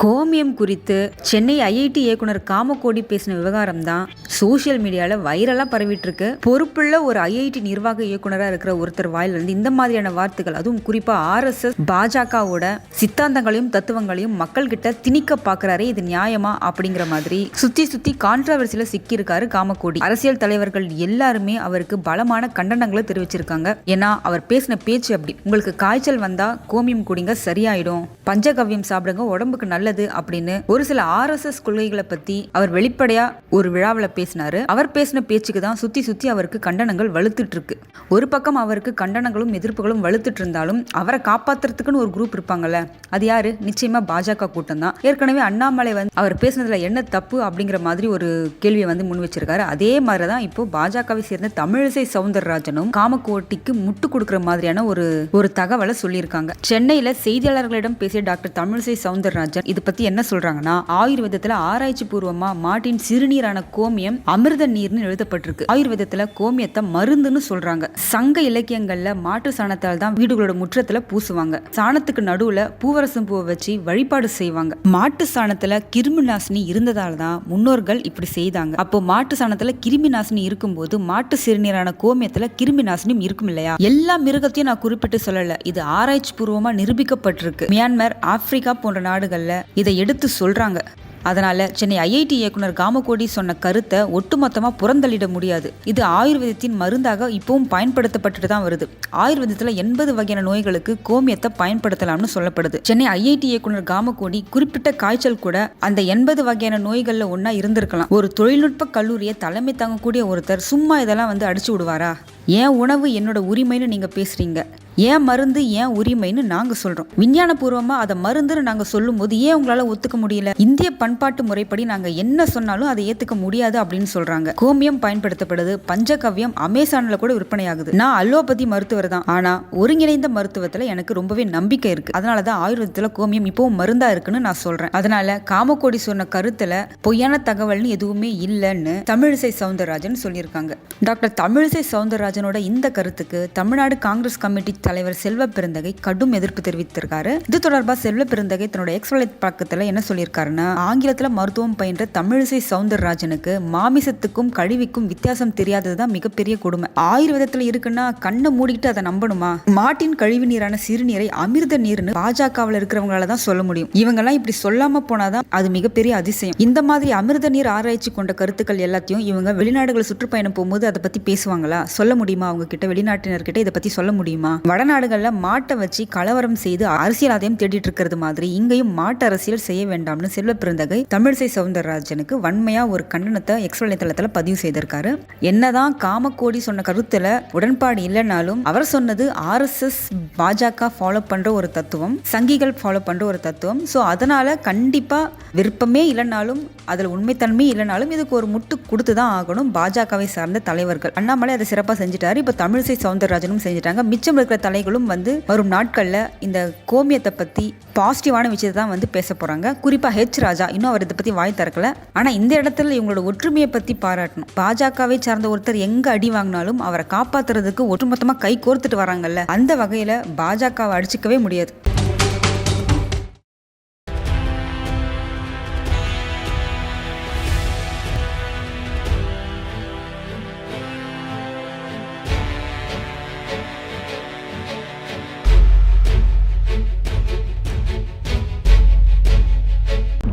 கோமியம் குறித்து சென்னை ஐஐடி இயக்குனர் காமக்கோடி பேசின விவகாரம் தான் சோஷியல் மீடியால வைரலா பரவிட்டு இருக்கு பொறுப்புள்ள ஒரு ஐஐடி நிர்வாக இயக்குனரா இருக்கிற ஒருத்தர் வாயிலிருந்து இந்த மாதிரியான வார்த்தைகள் அதுவும் குறிப்பா ஆர்எஸ்எஸ் பாஜகவோட சித்தாந்தங்களையும் தத்துவங்களையும் மக்கள் கிட்ட திணிக்க பாக்குறாரே இது நியாயமா அப்படிங்கிற மாதிரி சுத்தி சுத்தி கான்ட்ரவர்சியில சிக்கியிருக்காரு காமக்கோடி அரசியல் தலைவர்கள் எல்லாருமே அவருக்கு பலமான கண்டனங்களை தெரிவிச்சிருக்காங்க. ஏன்னா அவர் பேசின பேச்சு அப்படி. உங்களுக்கு காய்ச்சல் வந்தா கோமியம் குடிங்க சரியாயிடும். பஞ்சகவ்யம் சாப்பிடுங்க உடம்புக்கு நல்ல நல்லது அப்படின்னு ஒரு சில ஆர்எஸ்எஸ் கொள்கைகளை பத்தி அவர் வெளிப்படையா ஒரு விழாவில் பேசினாரு. அவர் பேசின பேச்சுக்கு தான் சுத்தி சுத்தி அவருக்கு கண்டனங்கள் வலுத்துட்டு இருக்கு ஒரு பக்கம் அவருக்கு கண்டனங்களும் எதிர்ப்புகளும் வலுத்துட்டு இருந்தாலும் அவரை காப்பாத்துறதுக்குன்னு ஒரு குரூப் இருப்பாங்கல்ல அது யாரு? நிச்சயமா பாஜக கூட்டம் தான். ஏற்கனவே அண்ணாமலை வந்து அவர் பேசுனதுல என்ன தப்பு அப்படிங்கிற மாதிரி ஒரு கேள்வியை வந்து முன் வச்சிருக்காரு. அதே மாதிரி தான் இப்போ பாஜகவை சேர்ந்த தமிழிசை சவுந்தரராஜனும் காமக்கோட்டிக்கு முட்டு கொடுக்குற மாதிரியான ஒரு ஒரு தகவலை சொல்லியிருக்காங்க. சென்னையில செய்தியாளர்களிடம் பேசிய டாக்டர் தமிழிசை சவுந்தரராஜன் இது பற்றி என்ன சொல்கிறாங்கன்னா ஆயுர்வேதத்தில் ஆராய்ச்சி பூர்வமாக மாட்டின் சிறுநீரான கோமியம் அமிர்த நீர்னு எழுதப்பட்டிருக்கு. ஆயுர்வேதத்தில் கோமியத்தை மருந்துன்னு சொல்கிறாங்க சங்க இலக்கியங்களில் மாட்டு சாணத்தால் தான் வீடுகளோட முற்றத்தில் பூசுவாங்க. சாணத்துக்கு நடுவில் பூவரசம் பூவை வச்சு வழிபாடு செய்வாங்க. மாட்டு சாணத்தில் கிருமி நாசினி இருந்ததால் தான் முன்னோர்கள் இப்படி செய்தாங்க. அப்போ மாட்டு சாணத்தில் கிருமி நாசினி இருக்கும்போது மாட்டு சிறுநீரான கோமியத்தில் கிருமி நாசினியும் இருக்கும் இல்லையா? எல்லா மிருகத்தையும் நான் குறிப்பிட்டு சொல்லலை. இது ஆராய்ச்சி பூர்வமாக நிரூபிக்கப்பட்டிருக்கு. மியான்மர் ஆப்பிரிக்கா போன்ற நாடுகளில் இதை எடுத்து சொல்கிறாங்க அதனால் சென்னை ஐஐடி இயக்குனர் காமகோடி சொன்ன கருத்தை ஒட்டுமொத்தமாக புறந்தள்ளிட முடியாது. இது ஆயுர்வேதத்தின் மருந்தாக இப்போவும் பயன்படுத்தப்பட்டுட்டு தான் வருது. ஆயுர்வேதத்தில் எண்பது வகையான நோய்களுக்கு கோமியத்தை பயன்படுத்தலாம்னு சொல்லப்படுது. சென்னை ஐஐடி இயக்குனர் காமகோடி குறிப்பிட்ட காய்ச்சல் கூட அந்த எண்பது வகையான நோய்களில் ஒன்றா இருந்திருக்கலாம். ஒரு தொழில்நுட்ப கல்லூரியை தலைமை தாங்கக்கூடிய ஒருத்தர் சும்மா இதெல்லாம் வந்து அடிச்சு விடுவாரா? ஏன் உணவு என்னோட உரிமைன்னு நீங்கள் பேசுகிறீங்க ஏன் மருந்து ஏன் உரிமைன்னு நாங்க சொல்றோம். விஞ்ஞானபூர்வமாக அதை மருந்துன்னு நாங்க சொல்லும்போது ஏன் உங்களால ஒத்துக்க முடியல? இந்திய பண்பாட்டு முறைப்படி நாங்க என்ன சொன்னாலும் அதை ஏத்துக்க முடியாது அப்படின்னு சொல்றாங்க. கோமியம் பயன்படுத்தப்படுது பஞ்சகவ்யம் அமேசான்ல கூட விற்பனையாகுது. நான் அலோபதி மருத்துவர் தான். ஆனா ஒருங்கிணைந்த மருத்துவத்துல எனக்கு ரொம்பவே நம்பிக்கை இருக்கு. அதனாலதான் ஆயுர்வேதத்துல கோமியம் இப்பவும் மருந்தா இருக்குன்னு நான் சொல்றேன். அதனால காமக்கோடி சொன்ன கருத்துல பொய்யான தகவல்னு எதுவுமே இல்லைன்னு தமிழிசை சவுந்தரராஜன் சொல்லியிருக்காங்க. டாக்டர் தமிழிசை சவுந்தரராஜனோட இந்த கருத்துக்கு தமிழ்நாடு காங்கிரஸ் கமிட்டி தலைவர் செல்வ பெருந்தகை கடும் எதிர்ப்பு தெரிவித்திருக்காரு. இது தொடர்பா செல்வ பெருந்தகை தன்னோட எக்ஸ் பக்கத்துல என்ன சொல்லியிருக்காருன்னா ஆங்கிலத்துல மருத்துவம் பயின்ற தமிழிசை சவுந்தரராஜனுக்கு மாமிசத்துக்கும் கழிவுக்கும் வித்தியாசம் தெரியாததுதான் மிகப்பெரிய கொடுமை. ஆயுர்வேதத்துல இருக்குன்னா கண்ணை மூடிட்டு அதை நம்பணுமா? மாட்டின் கழிவு நீரான சிறுநீரை அமிர்த நீர்னு பாஜகவில் இருக்கிறவங்களால தான் சொல்ல முடியும். இவங்கெல்லாம் இப்படி சொல்லாம போனாதான் அது மிகப்பெரிய அதிசயம். இந்த மாதிரி அமிர்த நீர் ஆராய்ச்சி கொண்ட கருத்துக்கள் எல்லாத்தையும் இவங்க வெளிநாடுகள் சுற்றுப்பயணம் போகும்போது அதை பத்தி பேசுவாங்களா? சொல்ல முடியுமா? அவங்க கிட்ட வெளிநாட்டினர்கிட்ட இதை பத்தி சொல்ல முடியுமா? வடநாடுகளில் மாட்டை வச்சு கலவரம் செய்து அரசியல் ஆதாயம் தேடிட்டு இருக்கிறது மாதிரி இங்கேயும் மாட்டு அரசியல் செய்ய வேண்டாம்னு செல்வ பிறந்தகை தமிழிசை சவுந்தரராஜனுக்கு வன்மையாக ஒரு கண்டனத்தை எக்ஸ் வலைத்தளத்துல பதிவு செய்திருக்காரு. என்னதான் காமக்கோடி சொன்ன கருத்தில் உடன்பாடு இல்லைனாலும் அவர் சொன்னது ஆர்எஸ்எஸ் பாஜக ஃபாலோ பண்ற ஒரு தத்துவம் சங்கிகள் ஃபாலோ பண்ற ஒரு தத்துவம். ஸோ அதனால கண்டிப்பா விருப்பமே இல்லைனாலும் அதில் உண்மைத்தன்மை இல்லைனாலும் இதுக்கு ஒரு முட்டு கொடுத்து தான் ஆகணும் பாஜகவை சார்ந்த தலைவர்கள். அண்ணாமலை அதை சிறப்பாக செஞ்சுட்டாரு. இப்போ தமிழிசை சவுந்தரராஜனும் செஞ்சுட்டாங்க. மிச்சம் இருக்கிற தலைகளும் வந்து வரும் நாட்களில் இந்த கோமியத்தை பற்றி பாசிட்டிவான விஷயத்தை தான் வந்து பேச போகிறாங்க குறிப்பாக ஹெச் ராஜா இன்னும் அவர் இதை பற்றி வாய் திறக்கல. ஆனால் இந்த இடத்துல இவங்களோட ஒற்றுமையை பற்றி பாராட்டணும். பாஜகவை சார்ந்த ஒருத்தர் எங்கே அடி வாங்கினாலும் அவரை காப்பாற்றுறதுக்கு ஒட்டுமொத்தமாக கை கோர்த்துட்டு வராங்கல்ல அந்த வகையில் பாஜகவை அடிச்சுக்கவே முடியாது.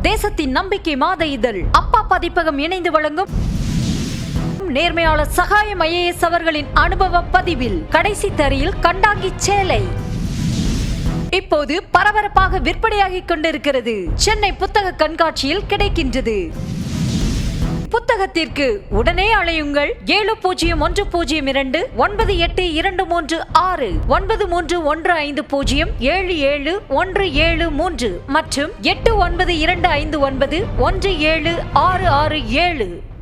தேசத்தின் நம்பிக்கை மாத இதழ். அப்பா பதிப்பகம் இணைந்து வழங்கும் நேர்மையாளர் சகாயம் ஐஏஎஸ் அவர்களின் அனுபவ பதிவில் கடைசி தரையில் கண்டாங்கி சேலை. இப்போது பரபரப்பாக விற்பனையாகிக் கொண்டிருக்கிறது. சென்னை புத்தக கண்காட்சியில் கிடைக்கின்றது. புத்தகத்திற்கு உடனே அழையுங்கள் ஏழு பூஜ்ஜியம் ஒன்று பூஜ்ஜியம் இரண்டு ஒன்பது எட்டு இரண்டு மூன்று ஆறு ஒன்பது மூன்று ஒன்று ஐந்து பூஜ்ஜியம் ஏழு ஏழு ஒன்று ஏழு மூன்று மற்றும் எட்டு ஒன்பது இரண்டு ஐந்து ஒன்பது ஒன்று ஏழு ஆறு ஆறு ஏழு.